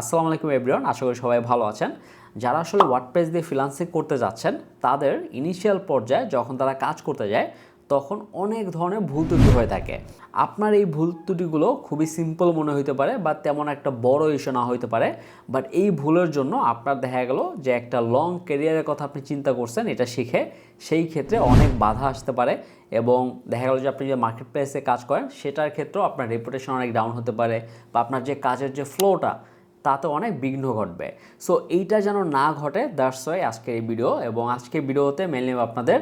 আসসালামু আলাইকুম এভরিওয়ান আশা করি সবাই ভালো আছেন। যারা আসলে ওয়ার্ডপ্রেস দিয়ে ফ্রিলান্সিং করতে যাচ্ছেন, তাদের ইনিশিয়াল পর্যায়ে যখন তারা কাজ করতে যায়, তখন অনেক ধরনের ভুল ত্রুটি হয়ে থাকে। আপনার এই ভুল ত্রুটিগুলো খুবই সিম্পল মনে হতে পারে বা তেমন একটা বড় ইস্যু না হইতে পারে বাট এই ভুলের জন্য আপনার দেখা গেল যে একটা লং ক্যারিয়ারের কথা আপনি চিন্তা করছেন, এটা শিখে সেই ক্ষেত্রে অনেক বাধা আসতে পারে এবং দেখা গেল যে আপনি যে মার্কেট প্লেসে কাজ করেন, সেটার ক্ষেত্রেও আপনার রেপুটেশন অনেক ডাউন হতে পারে বা আপনার যে কাজের যে ফ্লোটা তাতে অনেক বিঘ্ন ঘটবে। সো এইটা যেন না ঘটে দ্যাটস ওয়াই আজকের এই ভিডিও এবং আজকের ভিডিওতে মেনলি আপনাদের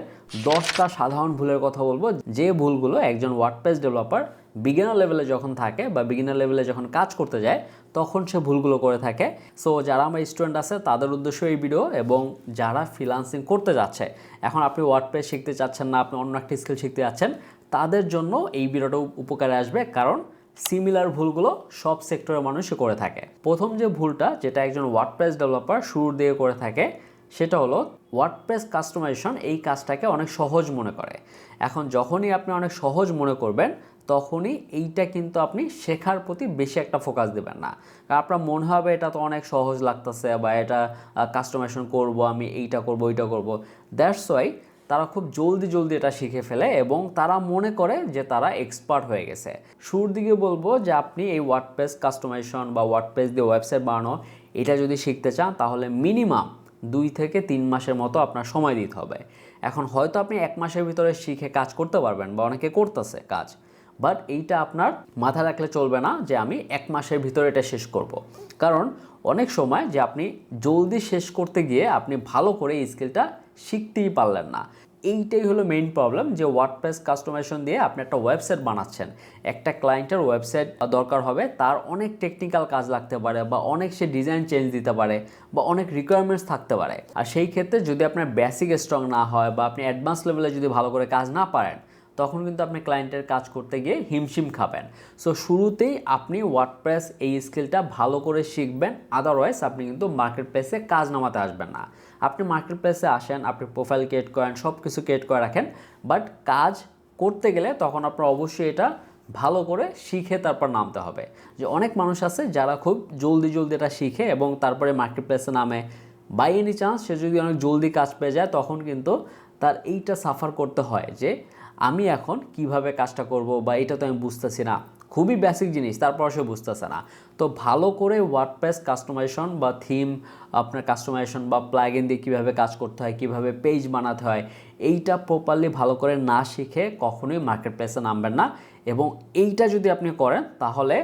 দশটা সাধারণ ভুলের কথা বলব। যে ভুলগুলো একজন ওয়ার্ডপ্রেস ডেভেলপার বিগিনার লেভেলে যখন থাকে বা বিগিনার লেভেলে যখন কাজ করতে যায়, তখন সে ভুলগুলো করে থাকে। সো যারা আমার স্টুডেন্ট আছে, তাদের উদ্দেশ্য এই ভিডিও এবং যারা ফ্রিলান্সিং করতে যাচ্ছে, এখন আপনি ওয়ার্ডপ্রেস শিখতে চাচ্ছেন না, আপনি অন্য একটি স্কিল শিখতে যাচ্ছেন, তাদের জন্য এই ভিডিওটা উপকারে আসবে। কারণ সিমিলার ভুলগুলো সব সেক্টরের মানুষই করে থাকে। প্রথম যে ভুলটা, যেটা একজন ওয়ার্ডপ্রেস ডেভেলপার শুরুর দিকে করে থাকে, সেটা হলো ওয়ার্ডপ্রেস কাস্টমাইজেশন এই কাজটাকে অনেক সহজ মনে করে। এখন যখনই আপনি অনেক সহজ মনে করবেন, তখনই এইটা কিন্তু আপনি শেখার প্রতি বেশি একটা ফোকাস দেবেন না। আপনার মনে হবে, এটা তো অনেক সহজ লাগতেছে বা এটা কাস্টমাইজেশন করব আমি, এইটা করব, ওইটা করব। দ্যাটস ওয়াই তারা খুব জলদি জলদি এটা শিখে ফেলে এবং তারা মনে করে যে তারা এক্সপার্ট হয়ে গেছে শুরুর দিকে বলব যে আপনি এই ওয়ার্ডপ্রেস কাস্টমাইজেশন বা ওয়ার্ডপ্রেস দিয়ে ওয়েবসাইট বানানো, এটা যদি শিখতে চান তাহলে মিনিমাম দুই থেকে তিন মাসের মতো আপনার সময় দিতে হবে এখন হয়তো আপনি এক মাসের ভিতরে শিখে কাজ করতে পারবেন বা অনেকে করতেছে কাজ বাট এইটা আপনার মাথায় রাখলে চলবে না যে আমি এক মাসের ভিতরে এটা শেষ করব। কারণ অনেক সময় যে আপনি জলদি শেষ করতে গিয়ে আপনি ভালো করে এই স্কিলটা শিখতেই পারলেন না। এইটাই হলো মেইন প্রবলেম যে ওয়ার্ডপ্রেস কাস্টমাইজেশন দিয়ে আপনি একটা ওয়েবসাইট বানাচ্ছেন। একটা ক্লায়েন্টের ওয়েবসাইট দরকার হবে, তার অনেক টেকনিক্যাল কাজ লাগতে পারে বা অনেক সে ডিজাইন চেঞ্জ দিতে পারে বা অনেক রিকোয়ারমেন্টস থাকতে পারে। আর সেই ক্ষেত্রে যদি আপনার বেসিক স্ট্রং না হয় বা আপনি অ্যাডভান্স লেভেলে যদি ভালো করে কাজ না পারেন তখন কিন্তু আপনি ক্লায়েন্টের কাজ করতে গিয়ে হিমশিম খাবেন। সো শুরুতেই আপনি ওয়ার্ডপ্রেস এই স্কিলটা ভালো করে শিখবেন আদারওয়াইজ আপনি কিন্তু মার্কেট প্লেসে কাজ নামাতে আসবেন না। আপনি মার্কেট প্লেসে আসেন, আপনি প্রোফাইল ক্রিয়েট করেন সব কিছু ক্রিয়েট করে রাখেন বাট কাজ করতে গেলে তখন আপনার অবশ্যই এটা ভালো করে শিখে তারপর নামতে হবে। যে অনেক মানুষ আছে যারা খুব জলদি জলদি এটা শিখে এবং তারপরে মার্কেট প্লেসে নামে। বাই এনি চান্স সে যদি অনেক জলদি কাজ পেয়ে যায়, তখন কিন্তু তার এইটা সাফার করতে হয় যে আমি এখন কীভাবে কাজটা করব বা এটা তো আমি বুঝতেছি না। খুবই বেসিক জিনিস, তারপর সে বুঝতেছে না। তো ভালো করে ওয়ার্ডপ্রেস কাস্টমাইজেশন বা থিম আপনার কাস্টমাইজেশন বা প্লাগইন দিয়ে কীভাবে কাজ করতে হয়, কীভাবে পেজ বানাতে হয়, এইটা প্রপারলি ভালো করে না শিখে কখনোই মার্কেট প্লেসে নামবেন না। এবং এইটা যদি আপনি করেন, তাহলে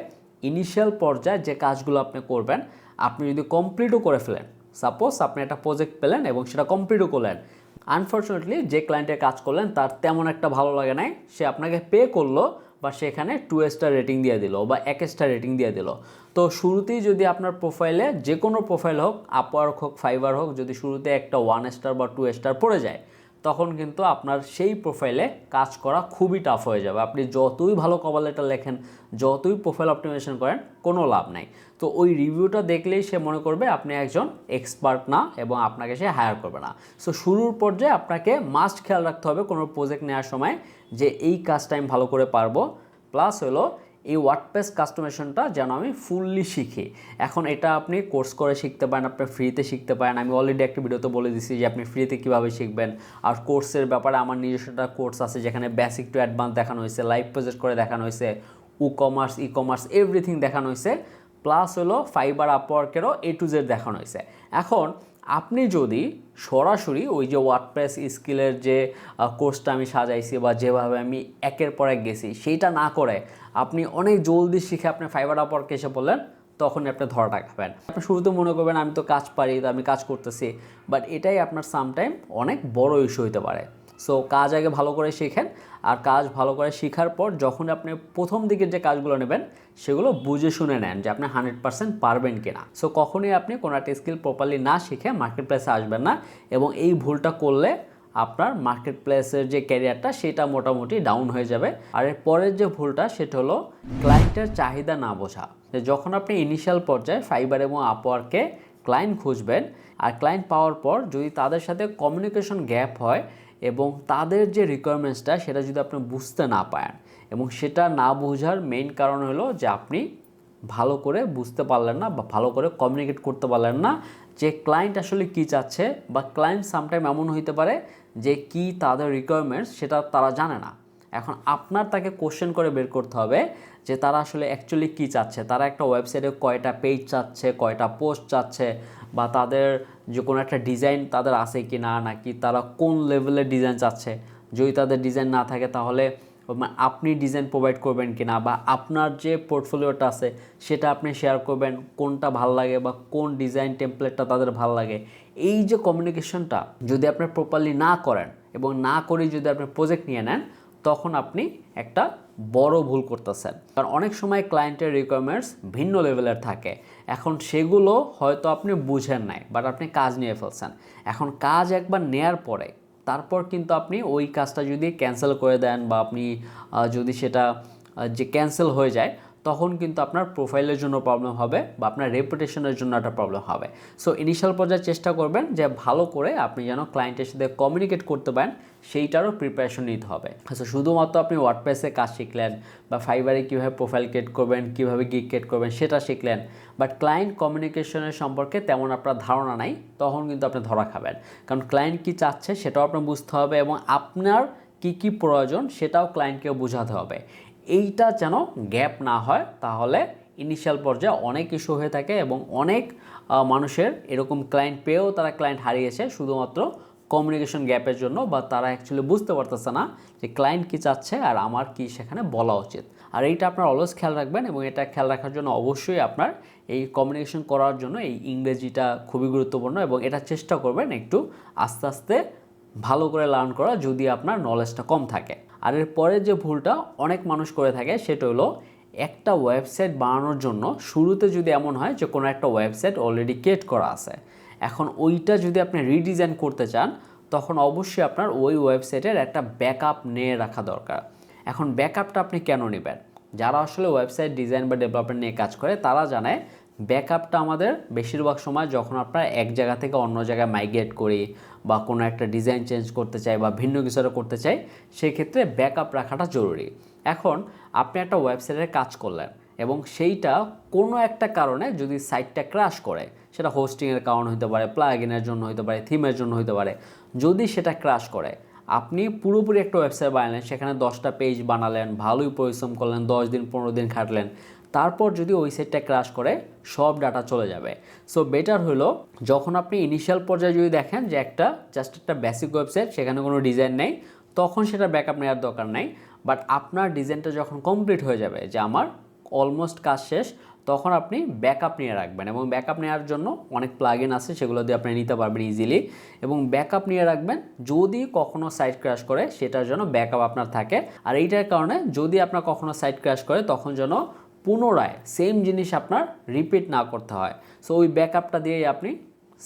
ইনিশিয়াল পর্যায়ে যে কাজগুলো আপনি করবেন, আপনি যদি কমপ্লিটও করে ফেলেন সাপোজ আপনি একটা প্রজেক্ট পেলেন এবং সেটা কমপ্লিটও করলেন আনফর্চুনেটলি যে ক্লায়েন্টে কাজ করলেন, তার তেমন একটা ভালো লাগে নাই। সে আপনাকে পে করল, বা সেখানে টু স্টার রেটিং দিয়ে দিল, বা এক স্টার রেটিং দিয়ে দিল। তো শুরুতেই যদি আপনার প্রোফাইলে যে কোনো প্রোফাইল হোক আপওয়ার্ক হোক ফাইবার হোক, যদি শুরুতে একটা ওয়ান স্টার বা টু স্টার পড়ে যায় তখন কিন্তু আপনার সেই প্রোফাইলে কাজ করা খুবই টাফ হয়ে যাবে। আপনি যতই ভালো কভার লেটার লেখেন, যতই প্রোফাইল অপটিমেশন করেন, কোনো লাভ নাই। তো ওই রিভিউটা দেখলেই সে মনে করবে আপনি একজন এক্সপার্ট না এবং আপনাকে সে হায়ার করবে না। সো শুরুর পর্যায়ে আপনাকে মাস্ট খেয়াল রাখতে হবে কোনো প্রজেক্ট নেওয়ার সময় যে এই কাজটা আমি ভালো করে পারব। প্লাস হলো এই ওয়ার্ডপ্রেস কাস্টমাইজেশনটা যেন আমি ফুললি শিখি। এখন এটা আপনি কোর্স করে শিখতে পারেন, আপনি ফ্রিতে শিখতে পারেন। আমি অলরেডি একটা ভিডিওতে বলে দিচ্ছি যে আপনি ফ্রিতে কীভাবে শিখবেন। আর কোর্সের ব্যাপারে আমার নিজস্ব একটা কোর্স আছে যেখানে বেসিক টু অ্যাডভান্স দেখানো হয়েছে লাইভ প্রজেক্ট করে দেখানো হয়েছে WooCommerce e commerce everything দেখানো হয়েছে। প্লাস হলো ফাইবার আপওয়ার্কেরও এ টু জেড দেখানো হয়েছে। এখন আপনি যদি সরাসরি ওই যে ওয়ার্ডপ্রেস স্কিলের যে কোর্সটা আমি সাজাইছি বা যেভাবে আমি একের পর এক গেছি, সেইটা না করে আপনি অনেক জলদি শিখে আপনি ফাইবার আপওয়ার্কে এসে বললেন তখন আপনি ধরাটা খাবেন। আপনি শুরুতে মনে করবেন, আমি তো কাজ পারি, তো আমি কাজ করতেছি। বাট এটাই আপনার সামটাইম অনেক বড় ইস্যু হতে পারে। সো কাজ আগে ভালো করে শেখেন, আর কাজ ভালো করে শেখার পর যখন আপনি প্রথম দিকের যে কাজগুলো নেবেন, সেগুলো বুঝে শুনে নেন যে আপনি হান্ড্রেড পার্সেন্ট পারবেন কিনা। সো কখনই আপনি কোনো একটা স্কিল প্রপারলি না শিখে মার্কেট প্লেসে আসবেন না, এবং এই ভুলটা করলে আপনার মার্কেট প্লেসের যে ক্যারিয়ারটা সেটা মোটামুটি ডাউন হয়ে যাবে। আর এর পরের যে ভুলটা, সেটা হলো ক্লায়েন্টের চাহিদা না বোঝা। যখন আপনি ইনিশিয়াল পর্যায়ে ফাইবার এবং আপওয়ার্কে ক্লায়েন্ট খুঁজবেন, আর ক্লায়েন্ট পাওয়ার পর যদি তাদের সাথে কমিউনিকেশন গ্যাপ হয় এবং তাদের যে রিকোয়ারমেন্টসটা সেটা যদি আপনি বুঝতে না পারেন এবং সেটা না বোঝার মেইন কারণ হলো যে আপনি ভালো করে বুঝতে পারলেন না বা ভালো করে কমিউনিকেট করতে পারলেন না যে ক্লায়েন্ট আসলে কি চাচ্ছে বা ক্লায়েন্ট সামটাইম এমন হইতে পারে যে কি তাদের রিকোয়ারমেন্টস সেটা তারা জানে না। এখন আপনার তাকে কোশ্চেন করে বের করতে হবে যে তারা আসলে অ্যাকচুয়ালি কী চাচ্ছে। তারা একটা ওয়েবসাইটে কয়টা পেজ চাচ্ছে, কয়টা পোস্ট চাচ্ছে বা তাদের যে কোনো একটা ডিজাইন তাদের আছে কি না নাকি তারা কোন লেভেলের ডিজাইন চাচ্ছে। যদি তাদের ডিজাইন না থাকে তাহলে আপনি ডিজাইন প্রোভাইড করবেন কি না বা আপনার যে পোর্টফোলিওটা আছে, সেটা আপনি শেয়ার করবেন, কোনটা ভালো লাগে বা কোন ডিজাইন টেমপ্লেটটা তাদের ভালো লাগে। এই যে কমিউনিকেশনটা যদি আপনি প্রপারলি না করেন এবং না করে যদি আপনি প্রজেক্ট নিয়ে নেন, তখন আপনি একটা বড় ভুল করতেছেন। কারণ অনেক সময় ক্লায়েন্টের রিকোয়ারমেন্টস ভিন্ন লেভেলের থাকে। এখন সেগুলো হয়তো আপনি বুঝেন নাই বাট আপনি কাজ নিয়ে ফেলছেন। এখন কাজ একবার নেয়ার পরে তারপর কিন্তু আপনি ওই কাজটা যদি ক্যান্সেল করে দেন বা আপনি যদি সেটা যে ক্যান্সেল হয়ে যায় তখন কিন্তু আপনার প্রোফাইলের জন্য প্রবলেম হবে বা আপনার রেপুটেশনের জন্য একটা প্রবলেম হবে। সো ইনিশিয়াল পর্যায়ে চেষ্টা করবেন যে ভালো করে আপনি যেন ক্লায়েন্টের সাথে কমিউনিকেট করতে পারেন, সেইটারও প্রিপারেশন নিতে হবে। সো শুধুমাত্র আপনি ওয়ার্ডপ্রেসে কাজ শিখলেন বা ফাইবারে কীভাবে প্রোফাইল ক্রিয়েট করবেন, কীভাবে গিগ ক্রিয়েট করবেন, সেটা শিখলেন বাট ক্লায়েন্ট কমিউনিকেশনের সম্পর্কে তেমন আপনার ধারণা নাই, তখন কিন্তু আপনি ধরা খাবেন। কারণ ক্লায়েন্ট কী চাচ্ছে সেটাও আপনার বুঝতে হবে এবং আপনার কী কী প্রয়োজন সেটাও ক্লায়েন্টকেও বোঝাতে হবে। এইটা যেন গ্যাপ না হয়, তাহলে ইনিশিয়াল পর্যায়ে অনেক ইস্যু হয়ে থাকে এবং অনেক মানুষের এরকম ক্লায়েন্ট পেয়েও তারা ক্লায়েন্ট হারিয়েছে, শুধুমাত্র কমিউনিকেশন গ্যাপের জন্য বা তারা অ্যাকচুয়ালি বুঝতে পারতেছে না যে ক্লায়েন্ট কী চাচ্ছে আর আমার কি সেখানে বলা উচিত। আর এইটা আপনার অলওয়েজ খেয়াল রাখবেন এবং এটা খেয়াল রাখার জন্য অবশ্যই আপনার এই কমিউনিকেশন করার জন্য এই ইংরেজিটা খুবই গুরুত্বপূর্ণ এবং এটা চেষ্টা করবেন একটু আস্তে আস্তে ভালো করে লার্ন করা যদি আপনার নলেজটা কম থাকে। আর এর পরে যে ভুলটা অনেক মানুষ করে থাকে সেটা হলো একটা ওয়েবসাইট বানানোর জন্য শুরুতে যদি এমন হয় যে কোনো একটা ওয়েবসাইট অলরেডি ক্রিয়েট করা আছে। এখন ওইটা যদি আপনি রিডিজাইন করতে চান, তখন অবশ্যই আপনার ওই ওয়েবসাইটের একটা ব্যাকআপ নিয়ে রাখা দরকার। এখন ব্যাকআপটা আপনি কেন নেবেন? যারা আসলে ওয়েবসাইট ডিজাইন বা ডেভেলপমেন্ট নিয়ে কাজ করে, তারা জানে ব্যাকআপটা আমাদের বেশিরভাগ সময় যখন আপনার এক জায়গা থেকে অন্য জায়গায় মাইগ্রেট করি বা কোনো একটা ডিজাইন চেঞ্জ করতে চাই বা ভিন্ন কিছু করতে চাই, সেক্ষেত্রে ব্যাকআপ রাখাটা জরুরি। এখন আপনি একটা ওয়েবসাইটের কাজ করলেন এবং সেইটা কোনো একটা কারণে যদি সাইটটা ক্রাশ করে, সেটা হোস্টিংয়ের কারণ হতে পারে প্লাগিনের জন্য হতে পারে থিমের জন্য হতে পারে, যদি সেটা ক্রাশ করে, আপনি পুরোপুরি একটা ওয়েবসাইট বানালেন, সেখানে দশটা পেজ বানালেন, ভালোই পরিশ্রম করলেন, দশ দিন, পনেরো দিন খাটলেন তারপর যদি ওই সেটটা ক্রাশ করে, সব ডাটা চলে যাবে। সো বেটার হলো যখন আপনি ইনিশিয়াল পর্যায়ে যদি দেখেন যে একটা জাস্ট একটা বেসিক ওয়েবসাইট সেখানে কোনো ডিজাইন নেই, তখন সেটা ব্যাকআপ নেওয়ার দরকার নেই। বাট আপনার ডিজাইনটা যখন কমপ্লিট হয়ে যাবে, যে আমার অলমোস্ট কাজ শেষ, তখন আপনি ব্যাকআপ নিয়ে রাখবেন এবং ব্যাকআপ নেওয়ার জন্য অনেক প্লাগইন আছে, সেগুলো দিয়ে আপনি নিতে পারবেন ইজিলি এবং ব্যাকআপ নিয়ে রাখবেন যদি কখনো সাইট ক্র্যাশ করে, সেটার জন্য ব্যাকআপ আপনার থাকে। আর এইটার কারণে যদি আপনার কখনো সাইট ক্র্যাশ করে, তখন যেন পুনরায় সেম জিনিস আপনার রিপিট না করতে হয়। সো ওই ব্যাকআপটা দিয়েই আপনি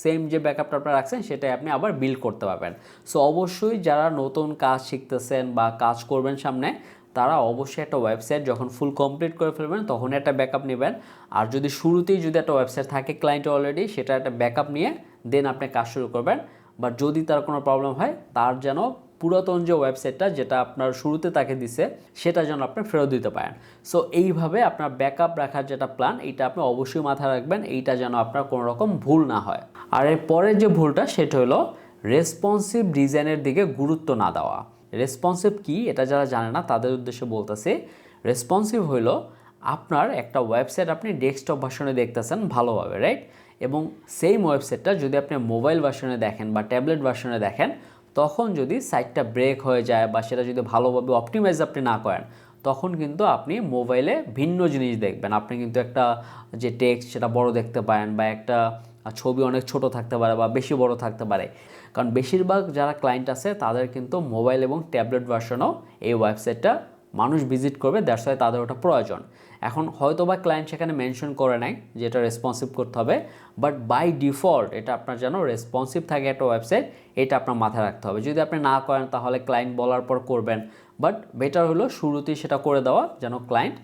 সেম যে ব্যাকআপটা আপনারা রাখছেন, সেটাই আপনি আবার বিল্ড করতে পারবেন। সো অবশ্যই যারা নতুন কাজ শিখতেছেন বা কাজ করবেন সামনে, তারা অবশ্যই একটা ওয়েবসাইট যখন ফুল কমপ্লিট করে ফেলবেন, তখন একটা ব্যাকআপ নেবেন। আর যদি শুরুতেই যদি একটা ওয়েবসাইট থাকে ক্লায়েন্ট অলরেডি সেটা একটা ব্যাকআপ নিয়ে দেন আপনি কাজ শুরু করবেন। বা যদি তার কোনো প্রবলেম হয়, তার যেন পুরাতন যে ওয়েবসাইটটা যেটা আপনার শুরুতে তাকে দিছে, সেটা যেন আপনি ফেরত দিতে পারেন। সো এইভাবে আপনার ব্যাকআপ রাখার যেটা প্ল্যান এইটা আপনি অবশ্যই মাথায় রাখবেন, এইটা যেন আপনার কোনো রকম ভুল না হয়। আর এর পরের যে ভুলটা, সেটা হলো রেসপন্সিভ ডিজাইনের দিকে গুরুত্ব না দেওয়া। রেসপন্সিভ কি? এটা যারা জানে না, তাদের উদ্দেশ্যে বলতেছে। রেসপন্সিভ হলো আপনার একটা ওয়েবসাইট আপনি ডেস্কটপ ভার্সনে দেখতেছেন ভালোভাবে রাইট এবং সেম ওয়েবসাইটটা যদি আপনি মোবাইল ভার্সনে দেখেন বা ট্যাবলেট ভার্সনে দেখেন তখন যদি সাইটটা ব্রেক হয়ে যায় বা সেটা যদি ভালোভাবে অপটিমাইজ আপনি না করেন, তখন কিন্তু আপনি মোবাইলে ভিন্ন জিনিস দেখবেন। আপনি কিন্তু একটা যে টেক্সট সেটা বড় দেখতে পারেন বা একটা ছবি অনেক ছোট থাকতে পারে বা বেশি বড় থাকতে পারে। কারণ বেশিরভাগ যারা ক্লায়েন্ট আছে, তাদের কিন্তু মোবাইল এবং ট্যাবলেট ভার্সনও এই ওয়েবসাইটটা মানুষ ভিজিট করবে দ্যাটস ওয়াই তাদের ওটা প্রয়োজন। এখন হয়তো বা ক্লায়েন্ট সেখানে মেনশন করে নাই যে এটা রেসপন্সিভ করতে হবে বাট বাই ডিফল্ট এটা আপনার যেন রেসপন্সিভ থাকে একটা ওয়েবসাইট এটা আপনার মাথায় রাখতে হবে। যদি আপনি না করেন তাহলে ক্লায়েন্ট বলার পর করবেন বাট বেটার হলো শুরুতেই সেটা করে দেওয়া যেন ক্লায়েন্ট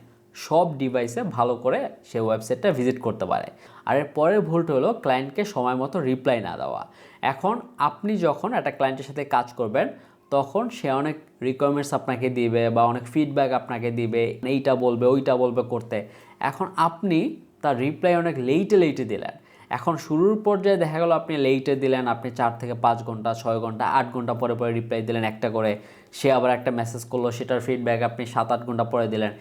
সব ডিভাইসে ভালো করে সে ওয়েবসাইটটা ভিজিট করতে পারে। আর এর পরের ভুলটা হলো ক্লায়েন্টকে সময় মতো রিপ্লাই না দেওয়া। এখন আপনি যখন একটা ক্লায়েন্টের সাথে কাজ করবেন তখন সে অনেক রিকোয়ারমেন্টস আপনাকে দিবে বা অনেক ফিডব্যাক আপনাকে দিবে, এইটা বলবে, ওইটা বলবে করতে। এখন আপনি তার রিপ্লাই অনেক লেইটে লেইটে দিলেন। এখন শুরুর পর্যায়ে দেখা গেল আপনি লেইটে দিলেন, আপনি চার থেকে পাঁচ ঘণ্টা, ছয় ঘণ্টা, আট ঘণ্টা পরে পরে রিপ্লাই দিলেন একটা করে। সে আবার একটা মেসেজ করল, সেটার ফিডব্যাক আপনি সাত আট ঘণ্টা পরে দিলেন।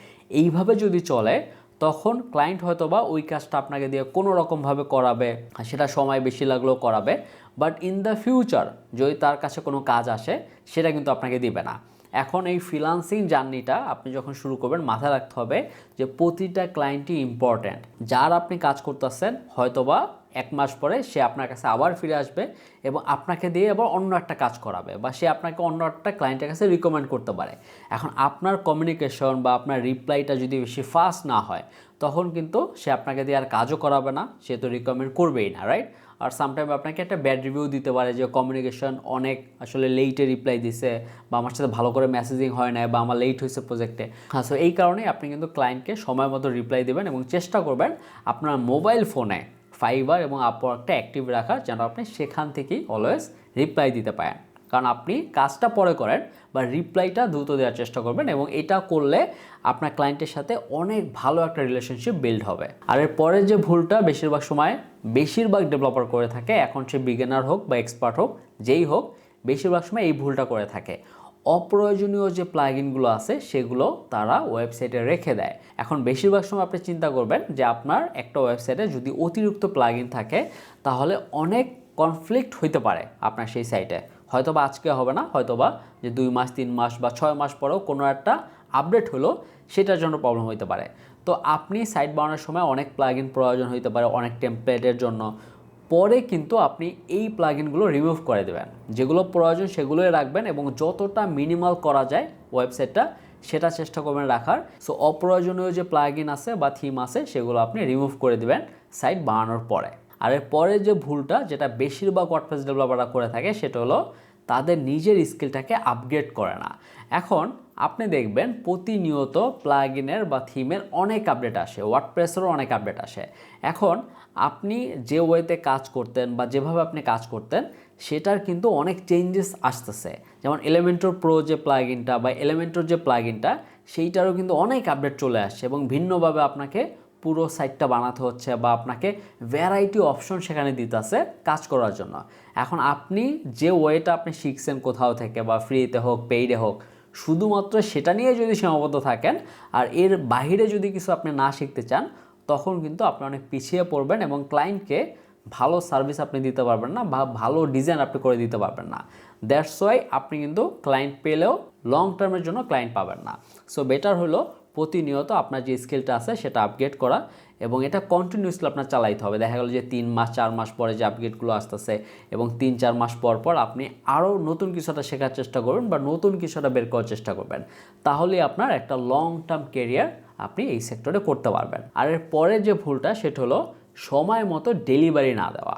এইভাবে যদি চলে তখন ক্লায়েন্ট হয়তো বা ওই কাজটা আপনাকে দিয়ে কোনো রকমভাবে করাবে, সেটা সময় বেশি লাগলেও করাবে বাট ইন দ্য ফিউচার যদি তার কাছে কোনো কাজ আসে, সেটা কিন্তু আপনাকে দিবে না। এখন এই ফ্রিলান্সিং জার্নিটা আপনি যখন শুরু করবেন, মাথায় রাখতে হবে যে প্রতিটা ক্লায়েন্টই ইম্পর্ট্যান্ট যার আপনি কাজ করতেছেন, হয়তোবা এক মাস পরে সে আপনার কাছে আবার ফিরে আসবে এবং আপনাকে দিয়ে আবার অন্য একটা কাজ করাবে বা সে আপনাকে অন্য একটা ক্লায়েন্টের কাছে রিকমেন্ড করতে পারে। এখন আপনার কমিউনিকেশন বা আপনার রিপ্লাইটা যদি বেশি ফাস্ট না হয়, তখন কিন্তু সে আপনাকে দিয়ে আর কাজও করাবে না, সে তো রিকমেন্ড করবেই না রাইট আর সামটাইম আপনাকে একটা ব্যাড রিভিউ দিতে পারে যে কমিউনিকেশন অনেক আসলে লেটে রিপ্লাই দিছে বা আমার সাথে ভালো করে মেসেজিং হয় না বা আমার লেট হয়েছে প্রজেক্টে হ্যাঁ সো এই কারণেই আপনি কিন্তু ক্লায়েন্টকে সময় মতো রিপ্লাই দেবেন এবং চেষ্টা করবেন আপনার মোবাইল ফোনে ফাইবার এবং আপওয়ার্কটা অ্যাক্টিভ রাখার যেন আপনি সেখান থেকেই অলওয়েজ রিপ্লাই দিতে পারেন। কারণ আপনি কাজটা পরে করেন বা রিপ্লাইটা দ্রুত দেওয়ার চেষ্টা করবেন এবং এটা করলে আপনার ক্লায়েন্টের সাথে অনেক ভালো একটা রিলেশনশিপ বিল্ড হবে। আর এর পরের যে ভুলটা বেশিরভাগ সময় বেশিরভাগ ডেভেলপার করে থাকে, এখন সে বিগিনার হোক বা এক্সপার্ট হোক, যেই হোক, বেশিরভাগ সময় এই ভুলটা করে থাকে। অপ্রয়োজনীয় যে প্লাগইনগুলো আছে, সেগুলো তারা ওয়েবসাইটে রেখে দেয়। এখন বেশিরভাগ সময় আপনি চিন্তা করবেন যে আপনার একটা ওয়েবসাইটে যদি অতিরিক্ত প্লাগইন থাকে, তাহলে অনেক কনফ্লিক্ট হইতে পারে আপনার সেই সাইটে হয়তো বা আজকে হবে না হয়তো বা যে দুই মাস, তিন মাস বা ছয় মাস পরেও কোনো একটা আপডেট হলো সেটার জন্য প্রবলেম হইতে পারে। তো আপনি সাইট বানানোর সময় অনেক প্লাগইন প্রয়োজন হইতে পারে অনেক টেমপ্লেটের জন্য। পরে কিন্তু আপনি এই প্লাগইনগুলো রিমুভ করে দেবেন। যেগুলো প্রয়োজন সেগুলোই রাখবেন এবং যতটা মিনিমাল করা যায় ওয়েবসাইটটা সেটা চেষ্টা করবেন রাখার। সো অপ্রয়োজনীয় যে প্লাগইন আছে বা থিম আছে, সেগুলো আপনি রিমুভ করে দেবেন সাইট বানানোর পরে। আর এর পরে যে ভুলটা, যেটা বেশিরভাগ ওয়ার্ডপ্রেস ডেভেলপাররা করে থাকে, সেটা হলো তাদের নিজের স্কিলটাকে আপগ্রেড করে না। এখন আপনি দেখবেন প্রতিনিয়ত প্লাগইনের বা থিমের অনেক আপডেট আসে ওয়ার্ডপ্রেসেরও অনেক আপডেট আসে। এখন আপনি যে ওয়েতে কাজ করতেন বা যেভাবে আপনি কাজ করতেন, সেটার কিন্তু অনেক চেঞ্জেস আসতেছে। যেমন এলিমেন্টর প্রো যে প্লাগইনটা বা এলিমেন্টর যে প্লাগইনটা সেইটারও কিন্তু অনেক আপডেট চলে আসছে এবং ভিন্নভাবে আপনাকে পুরো সাইটটা বানাতে হচ্ছে বা আপনাকে ভ্যারাইটি অপশন সেখানে দিতেছে কাজ করার জন্য। এখন আপনি যে ওয়েটা আপনি শিখছেন কোথাও থেকে বা ফ্রিতে হোক পেইডে হোক, শুধুমাত্র সেটা নিয়ে যদি সীমাবদ্ধ থাকেন আর এর বাইরে যদি কিছু আপনি না শিখতে চান, তখন কিন্তু আপনি অনেক পিছিয়ে পড়বেন এবং ক্লায়েন্টকে ভালো সার্ভিস আপনি দিতে পারবেন না বা ভালো ডিজাইন আপনি করে দিতে পারবেন না। দ্যাটস ওয়াই আপনি কিন্তু ক্লায়েন্ট পেলেও লং টার্মের জন্য ক্লায়েন্ট পাবেন না। সো বেটার হলো প্রতিনিয়ত আপনার যে স্কিলটা আছে সেটা আপগ্রেড করা এবং এটা কন্টিনিউসলি আপনার চালাইতে হবে। দেখা গেল যে তিন মাস, চার মাস পরে যে আপগ্রেডগুলো আসতেছে এবং তিন, চার মাস পর পর আপনি আরও নতুন কিছুটা শেখার চেষ্টা করবেন বা নতুন কিছুটা বের করার চেষ্টা করবেন। তাহলে আপনার একটা লং টার্ম কেরিয়ার আপনি এই সেক্টরে করতে পারবেন। আর এর পরে যে ভুলটা সেটা হলো সময় মতো ডেলিভারি না দেওয়া।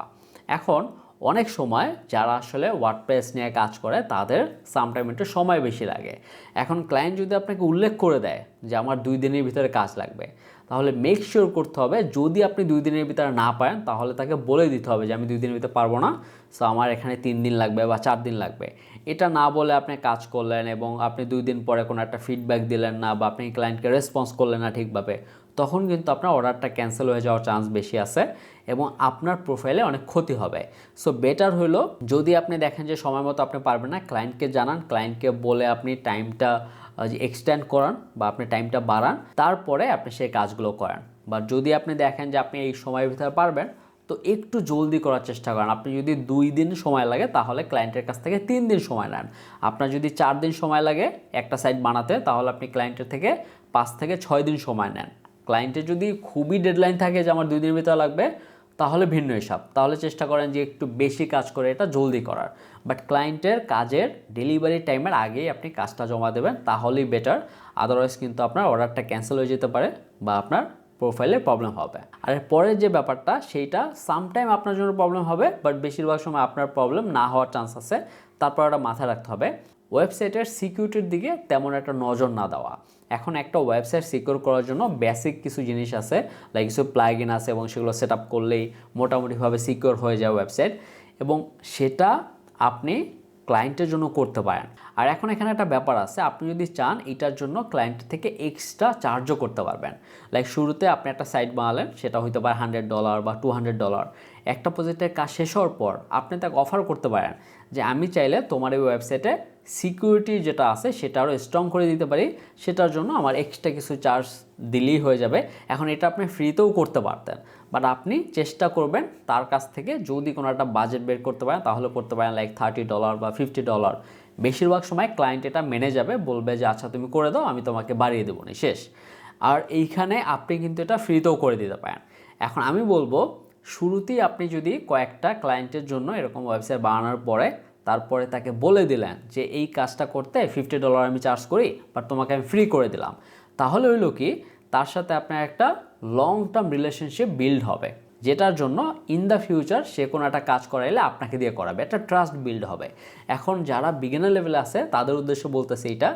এখন অনেক সময় যারা আসলে ওয়ার্ডপ্রেস নিয়ে কাজ করে, তাদের সামটাইম একটু সময় বেশি লাগে। এখন ক্লায়েন্ট যদি আপনাকে উল্লেখ করে দেয় যে আমার দুই দিনের ভিতরে কাজ লাগবে, তাহলে মেক শিওর করতে হবে যদি আপনি দুই দিনের ভিতরে না পারেন, তাহলে তাকে বলে দিতে হবে যে আমি দুই দিনের ভিতরে পারব না সো আমার এখানে তিন দিন লাগবে বা চার দিন লাগবে। এটা না বলে আপনি কাজ করলেন এবং আপনি দুই দিন পরে কোনো একটা ফিডব্যাক দিলেন না বা আপনি ক্লায়েন্টকে রেসপন্স করলেন না ঠিকভাবে তখন কিন্তু আপনার অর্ডারটা ক্যান্সেল হয়ে যাওয়ার চান্স বেশি আছে এবং আপনার প্রোফাইলে অনেক ক্ষতি হবে। সো বেটার হলো যদি আপনি দেখেন যে সময় মতো আপনি পারবেন না ক্লায়েন্টকে জানান ক্লায়েন্টকে বলে আপনি টাইমটা এক্সটেন্ড করান বা আপনি টাইমটা বাড়ান, তারপরে আপনি সেই কাজগুলো করান। বা যদি আপনি দেখেন যে আপনি এই সময়ের ভিতরে পারবেন, তো একটু জলদি করার চেষ্টা করেন। আপনি যদি দুই দিন সময় লাগে, তাহলে ক্লায়েন্টের কাছ থেকে তিন দিন সময় নেন। আপনার যদি চার দিন সময় লাগে একটা সাইট বানাতে, তাহলে আপনি ক্লায়েন্টের থেকে পাঁচ থেকে ছয় দিন সময় নেন। ক্লায়েন্টের যদি খুবই ডেডলাইন থাকে যে আমার দুই দিনের ভিতরে লাগবে, তাহলে ভিন্ন হিসাব। তাহলে চেষ্টা করেন যে একটু বেশি কাজ করে এটা জলদি করার। বাট ক্লায়েন্টের কাজের ডেলিভারি টাইমের আগেই আপনি কাজটা জমা দেবেন, তাহলেই বেটার আদারওয়াইজ কিন্তু আপনার অর্ডারটা ক্যান্সেল হয়ে যেতে পারে বা আপনার প্রোফাইলে প্রবলেম হবে। আর পরের যে ব্যাপারটা, সেইটা সামটাইম আপনার জন্য প্রবলেম হবে বাট বেশিরভাগ সময় আপনার প্রবলেম না হওয়ার চান্স আছে। তারপর ওটা মাথায় রাখতে হবে। ওয়েবসাইটের সিকিউরিটির দিকে তেমন একটা নজর না দেওয়া। এখন একটা ওয়েবসাইট সিকিউর করার জন্য বেসিক কিছু জিনিস আছে লাইক কিছু প্লাগইন আছে এবং সেগুলো সেট আপ করলেই মোটামুটিভাবে সিকিউর হয়ে যায় ওয়েবসাইট এবং সেটা আপনি ক্লায়েন্টের জন্য করতে পারেন। আর এখন এখানে একটা ব্যাপার আছে, আপনি যদি চান এটার জন্য ক্লায়েন্ট থেকে এক্সট্রা চার্জও করতে পারবেন। লাইক শুরুতে আপনি একটা সাইট বানালেন, সেটা হইতে পারে হান্ড্রেড ডলার বা টু হান্ড্রেড ডলার একটা প্রজেক্টের কাজ শেষ হওয়ার পর আপনি তাকে অফার করতে পারেন যে, আমি চাইলে তোমার এই ওয়েবসাইটে সিকিউরিটি যেটা আছে সেটা আরও স্ট্রং করে দিতে পারি। সেটার জন্য আমার এক্সট্রা কিছু চার্জ দিলেই হয়ে যাবে। এখন এটা আপনি ফ্রিতেও করতে পারতেন। বাট আপনি চেষ্টা করবেন তার কাছ থেকে যদি কোনো একটা বাজেট বের করতে পারেন, তাহলে করতে পারেন লাইক থার্টি ডলার বা ফিফটি ডলার বেশিরভাগ সময় ক্লায়েন্ট এটা মেনে যাবে, বলবে যে আচ্ছা তুমি করে দাও, আমি তোমাকে বাড়িয়ে দেবো নি, শেষ। আর এইখানে আপনি কিন্তু এটা ফ্রিতেও করে দিতে পারেন। এখন আমি বলব, শুরুতেই আপনি যদি কয়েকটা ক্লায়েন্টের জন্য এরকম ওয়েবসাইট বানানোর পরে তারপরে তাকে বলে দিলেন যে, এই কাজটা করতে ফিফটি ডলার আমি চার্জ করি বাট তোমাকে আমি ফ্রি করে দিলাম। তাহলে হইল কি তার সাথে আপনার একটা লং টার্ম রিলেশনশিপ বিল্ড হবে, যেটার জন্য ইন দ্য ফিউচার সে কোনো একটা কাজ করাইলে আপনাকে দিয়ে করাবে, একটা ট্রাস্ট বিল্ড হবে। এখন যারা বিগিনার লেভেলে আছে, তাদের উদ্দেশ্য বলতেছে এইটা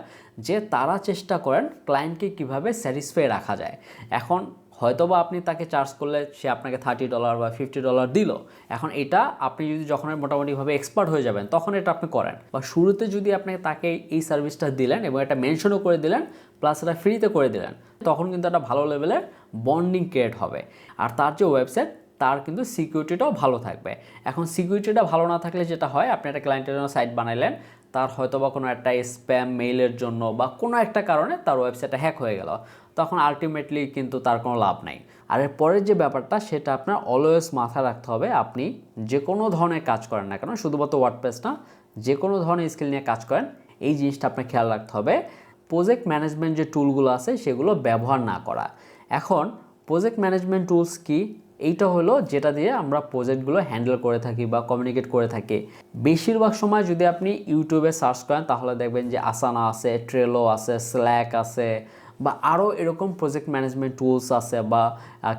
যে তারা চেষ্টা করেন ক্লায়েন্টকে কীভাবে স্যাটিসফাই রাখা যায়। এখন হয়তোবা আপনি তাকে চার্জ করলে সে আপনাকে থার্টি ডলার বা ফিফটি ডলার দিল। এখন এটা আপনি যদি যখন মোটামুটিভাবে এক্সপার্ট হয়ে যাবেন, তখন এটা আপনি করেন। বা শুরুতে যদি আপনি তাকে এই সার্ভিসটা দিলেন এবং এটা মেনশনও করে দিলেন প্লাস এটা ফ্রিতে করে দিলেন, তখন কিন্তু একটা ভালো লেভেলের বন্ডিং ক্রিয়েট হবে। আর তার যে ওয়েবসাইট তার কিন্তু সিকিউরিটিটাও ভালো থাকবে। এখন সিকিউরিটিটা ভালো না থাকলে যেটা হয়, আপনি একটা ক্লায়েন্টের জন্য সাইট বানাইলেন, তার হয়তো বা কোনো একটা স্প্যাম মেইলের জন্য বা কোনো একটা কারণে তার ওয়েবসাইটটা হ্যাক হয়ে গেল। তখন আলটিমেটলি কিন্তু তার কোনো লাভ নাই। আর এর পরের যে ব্যাপারটা, সেটা আপনার অলওয়েজ মাথায় রাখতে হবে, আপনি যে কোনো ধরনের কাজ করেন না কেন, শুধুমাত্র ওয়ার্ডপ্রেস না যে কোনো ধরনের স্কিল নিয়ে কাজ করেন, এই জিনিসটা আপনার খেয়াল রাখতে হবে। প্রজেক্ট ম্যানেজমেন্ট যে টুলগুলো আছে, সেগুলো ব্যবহার না করা। এখন প্রজেক্ট ম্যানেজমেন্ট টুলস কি? এইটা হলো যেটা দিয়ে আমরা প্রজেক্টগুলো হ্যান্ডেল করে থাকি বা কমিউনিকেট করে থাকি। বেশিরভাগ সময় যদি আপনি ইউটিউবে সার্চ করেন, তাহলে দেখবেন যে আসানা আছে ট্রেলো আছে স্ল্যাক আছে বা আরও এরকম প্রজেক্ট ম্যানেজমেন্ট টুলস আছে বা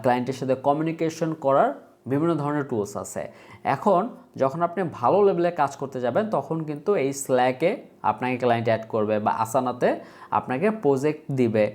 ক্লায়েন্টের সাথে কমিউনিকেশন করার বিভিন্ন ধরনের টুলস আছে। এখন যখন আপনি ভালো লেভেলে কাজ করতে যাবেন, তখন কিন্তু এই স্ল্যাকে আপনাকে ক্লায়েন্ট অ্যাড করবে বা আসানাতে আপনাকে প্রজেক্ট দিবে।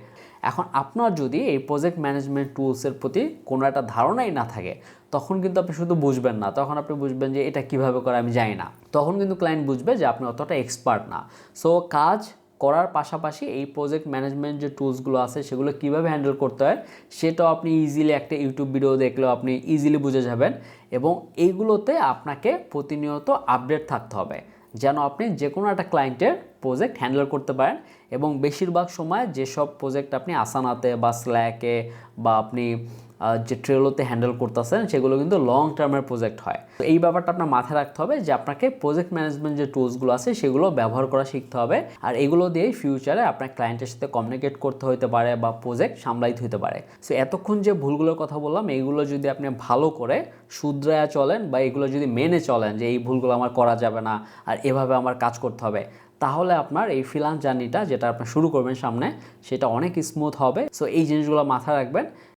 এখন আপনার যদি এই প্রজেক্ট ম্যানেজমেন্ট টুলসের প্রতি কোনো একটা ধারণাই না থাকে, তখন কিন্তু আপনি শুধু বুঝবেন না। তখন আপনি বুঝবেন যে এটা কীভাবে করে আমি জানি না। তখন কিন্তু ক্লায়েন্ট বুঝবে যে আপনি অতটা এক্সপার্ট না। সো কাজ করার পাশাপাশি এই প্রজেক্ট ম্যানেজমেন্ট যে টুলসগুলো আছে, সেগুলো কীভাবে হ্যান্ডেল করতে হয়, সেটাও আপনি ইজিলি একটা ইউটিউব ভিডিও দেখলেও আপনি ইজিলি বুঝে যাবেন এবং এইগুলোতে আপনাকে প্রতিনিয়ত আপডেট থাকতে হবে, যেন আপনি যে কোনো একটা ক্লায়েন্টের প্রজেক্ট হ্যান্ডেল করতে পারেন এবং বেশিরভাগ সময় যেসব প্রজেক্ট আপনি আসানাতে বা স্ল্যাকে বা আপনি যে ট্রেলোতে হ্যান্ডেল করতেছেন, সেগুলো কিন্তু লং টার্মের প্রজেক্ট হয়। তো এই ব্যাপারটা আপনার মাথায় রাখতে হবে যে আপনাকে প্রজেক্ট ম্যানেজমেন্ট যে টুলসগুলো আছে, সেগুলো ব্যবহার করা শিখতে হবে। আর এগুলো দিয়েই ফিউচারে আপনার ক্লায়েন্টের সাথে কমিউনিকেট করতে হতে পারে বা প্রজেক্ট সামলাইতে হতে পারে। সো এতক্ষণ যে ভুলগুলোর কথা বললাম এইগুলো যদি আপনি ভালো করে শুধরায়া চলেন বা এগুলো যদি মেনে চলেন যে এই ভুলগুলো আমার করা যাবে না আর এভাবে আমার কাজ করতে হবে, তাহলে আপনার এই ফ্রিলান্স জার্নিটা যেটা আপনি শুরু করবেন সামনে, সেটা অনেক স্মুথ হবে। সো এই জিনিসগুলো মাথায় রাখবেন।